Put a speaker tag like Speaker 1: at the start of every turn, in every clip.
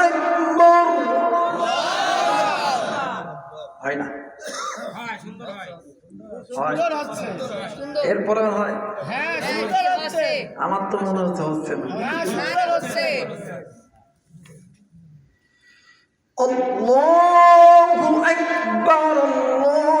Speaker 1: আকবার হয় না
Speaker 2: হয় সুন্দর হয়
Speaker 1: হয়
Speaker 3: হচ্ছে
Speaker 1: এরপরে হয়
Speaker 3: হ্যাঁ সুন্দর হচ্ছে
Speaker 1: আমার তো মনে হচ্ছে হচ্ছে না
Speaker 3: হ্যাঁ সুন্দর হচ্ছে
Speaker 1: الله أكبر الله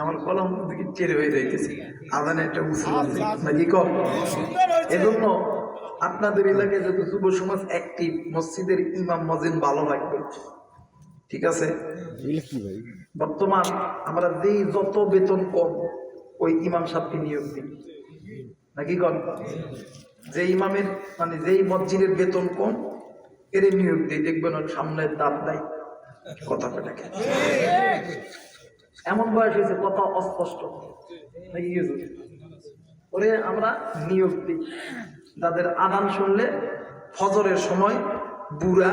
Speaker 1: আমার কলম দিকে চেরে হয়ে যাইতেছে। আদানে একটা নাকি এজন্য আপনাদের এলাকায় যত যুব সমাজ একটি মসজিদের ইমাম মজিন ভালো লাগবে। ঠিক আছে? বর্তমান আমরা যেই যত বেতন কম ওই ইমাম সাহেবকে নিয়োগ দিই। নাকি কম যে ইমামের মানে যেই মসজিদের বেতন কম এর নিয়োগ দিই। দেখবেন সামনের দাঁত নাই। কথা বলে এমন বয়স হয়েছে কথা অস্পষ্ট। ওরে আমরা নিয়োগ দিই। তাদের আদান শুনলে ফজরের সময় বুড়া,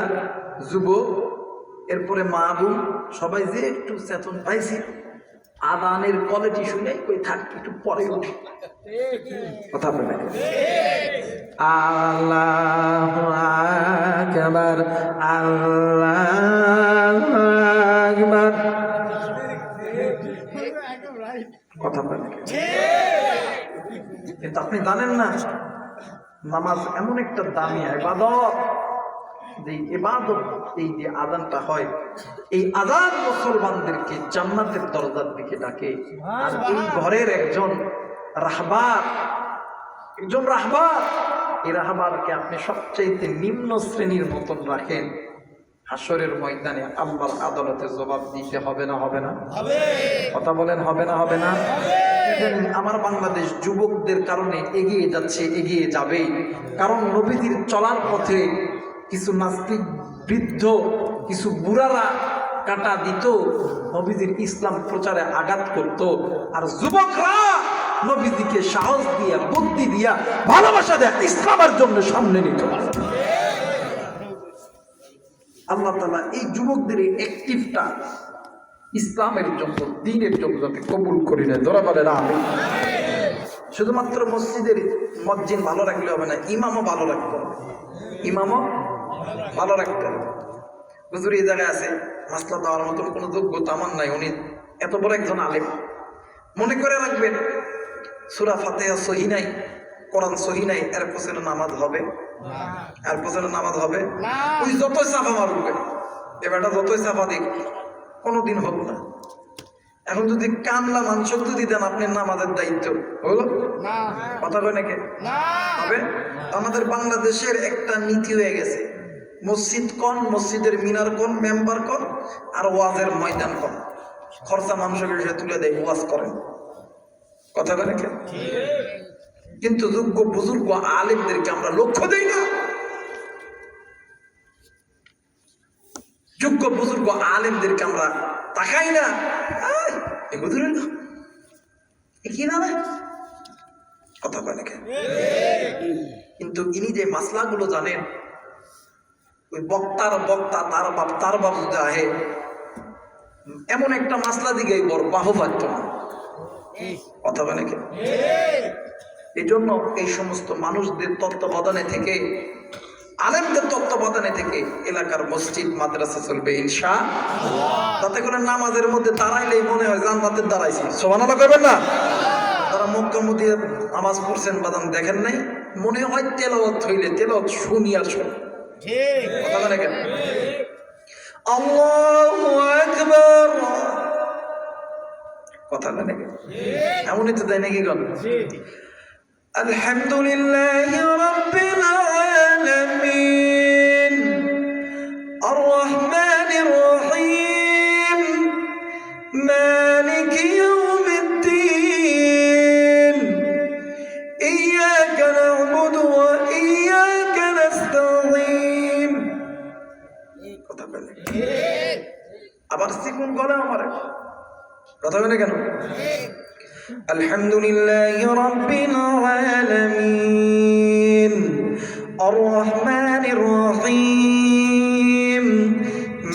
Speaker 1: যুবক, এরপরে মা বোন, সবাই যে একটু চেতন পাইছি, আদানের কোয়ালিটি শুনে ওই থাক, একটু পরে উঠি। কথা বলে আল্লাহ আকবার আল্লাহ আকবার। কথা বলে কিন্তু আপনি জানেন না নামাজ এমন একটা দামি ইবাদত যে ইবাদত এই যে আদানটা হয় এই আদান মুসলমানদেরকে জান্নাতের দরজার দিকে ডাকে। আর এই ঘরের একজন রাহবার একজন রাহবার এই রাহবারকে আপনি সবচাইতে নিম্ন শ্রেণির মতন রাখেন। হাসরের ময়দানে আল্লাহর আদালতে জবাব দিতে হবে না হবে না? কথা বলেন হবে না হবে না? আমার বাংলাদেশ যুবকদের কারণে এগিয়ে যাচ্ছে এগিয়ে যাবে। কারণ নবীদের চলার পথে কিছু নাস্তিক বৃদ্ধ কিছু বুড়ারা কাটা দিত নবীদের ইসলাম প্রচারে আঘাত করত। আর যুবকরা নবীদিকে সাহস দিয়া বুদ্ধি দিয়া ভালোবাসা দেয় ইসলামের জন্য সামনে নিত। আল্লাহ তালা এই যুবকদের এই অ্যাক্টিভটা ইসলামের জন্য, দিনের জন্য যাতে কবুল করি না ধরা বলে না শুধুমাত্র মসজিদের মসজিদ ভালো রাখলে হবে না, ইমামও ভালো রাখতে হবে। ইমামও ভালো রাখতে হবে। হুজুর এই জায়গায় আছে, মাসলা দেওয়ার মতন কোনো যোগ্যতা আমার নাই, উনি এত বড় একজন আলেম। মনে করে রাখবেন, সুরা ফাতেহা সহি নাই। কোরআন সহি নাই এর পেছনে নামাজ হবে। আর পেছনে নামাজ হবে। ওই যতই চাপা মারবে এবারটা যতই চাপা দিক কোনোদিন হব না। এখন যদি কামলা যদি দেন আপনার নামাজের দায়িত্ব হলো? কথা কয় নাকি? হবে? আমাদের বাংলাদেশের একটা নীতি হয়ে গেছে। মসজিদ কন? মসজিদের মিনার কন? মেম্বার কন? আর ওয়াজের ময়দান কন? খরচা মানুষের এসে তুলে দেয় ওয়াজ করেন। কথা কয় নাকি? কিন্তু যোগ্য বুজুর্গ আলেমদেরকে আমরা লক্ষ্য দেই না। যোগ্য বুজুর্গ আলেমদেরকে আমরা তাকাই না। হুজুরের না কি না কথা নাকি কিন্তু ইনি যে মাসলাগুলো জানেন, ওই বক্তার বক্তা, তার বাপ তার বাপ আহে, এমন একটা মাসলা দিকে বাহু পাচ্ছ না কথা বলে এই জন্য এই সমস্ত মানুষদের তত্ত্বাবধানে থেকে আলেমদের তত্ত্বাবধানে থেকে এলাকার মসজিদ মাদ্রাসা চলবে ইনশা তাতে করে নামাজের মধ্যে দাঁড়াইলেই মনে হয় জান্নাতের দাঁড়াইছি। সমানালা করবেন না? তারা নামাজ পড়ছেন বাদাম দেখেন নাই? মনে হয় তেলাওয়াত হইলে তেলাওয়াত শুনি আর শুনি। কথা কেন? এমনই তো তাই নাকি গণ الحمد لله رب العالمين الرحمن الرحيم مالك يوم الدين إياك نعبد وإياك نستعين কথা বলে আবার সিকুন গলে আমার কথা বলে কেন الحمد لله رب العالمين الرحمن الرحيم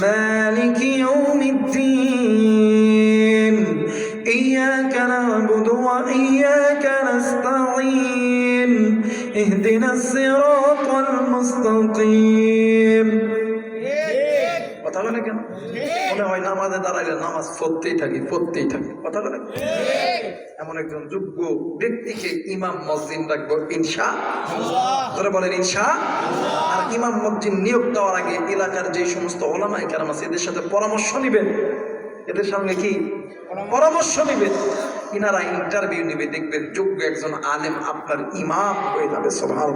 Speaker 1: مالك يوم الدين إياك نعبد وإياك نستعين اهدنا الصراط المستقيم কথা বলে কেন মনে হয় নামাজে দাঁড়াইলে নামাজ পড়তেই থাকি পড়তেই থাকি কথা বলে এমন একজন যোগ্য ব্যক্তিকে ইমাম মসজিদ রাখব ইনশা ধরে বলেন ইনশা আর ইমাম মসজিদ নিয়োগ দেওয়ার আগে এলাকার যে সমস্ত ওলামাই কারাম আছে এদের সাথে পরামর্শ নিবেন। এদের সঙ্গে কি? পরামর্শ নিবেন। ইনারা ইন্টারভিউ নিবে দেখবেন যোগ্য একজন আলেম আপনার ইমাম হয়ে যাবে সোভাল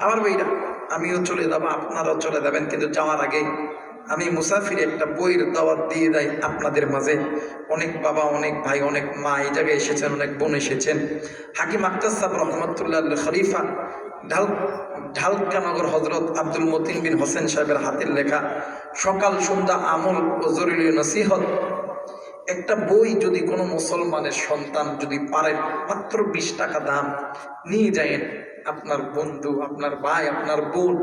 Speaker 1: আমার ভাইরা আমিও চলে যাব আপনারাও চলে যাবেন কিন্তু যাওয়ার আগে আমি মুসাফির একটা বইয়ের দাওয়াত দিয়ে দেয় আপনাদের মাঝে। অনেক বাবা, অনেক ভাই, অনেক মা এই জায়গায় এসেছেন, অনেক বোন এসেছেন। হাকিম আক্তার সাহেব রহমতুল্লাহ খলিফা, ঢাল, ঢালকানগর হজরত আব্দুল মতিন বিন হোসেন সাহেবের হাতের লেখা, সকাল, সন্ধ্যা, আমল ও জরুরি নসিহত। একটা বই যদি কোনো মুসলমানের সন্তান যদি পারে, মাত্র বিশ টাকা দাম, নিয়ে যায়েন। আপনার বন্ধু, আপনার ভাই, আপনার বোন,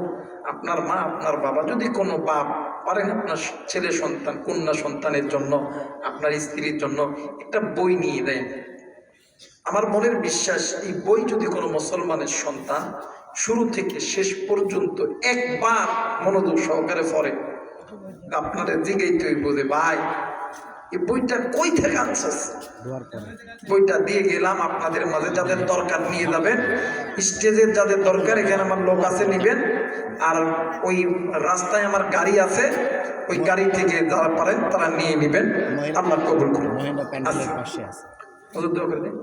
Speaker 1: আপনার মা, আপনার বাবা, যদি কোনো বাপ পারেন আপনার ছেলে সন্তান, কন্যা সন্তানের জন্য, আপনার স্ত্রীর জন্য একটা বই নিয়ে দেন। আমার মনের বিশ্বাস, এই বই যদি কোনো মুসলমানের সন্তান শুরু থেকে শেষ পর্যন্ত একবার মনোযোগ সহকারে পড়ে আপনার দিকেই তুই বোঝে ভাই এই বইটা কই থেকে আনছিস? বইটা দিয়ে গেলাম আপনাদের মাঝে যাদের দরকার নিয়ে যাবেন। স্টেজের যাদের দরকার এখানে আমার লোক আছে নিবেন। আর ওই রাস্তায় আমার গাড়ি আছে ওই গাড়ি থেকে যারা পারেন তারা নিয়ে নেবেন। আপনার কবুল করুন। আচ্ছা। দোয়া করে দিন।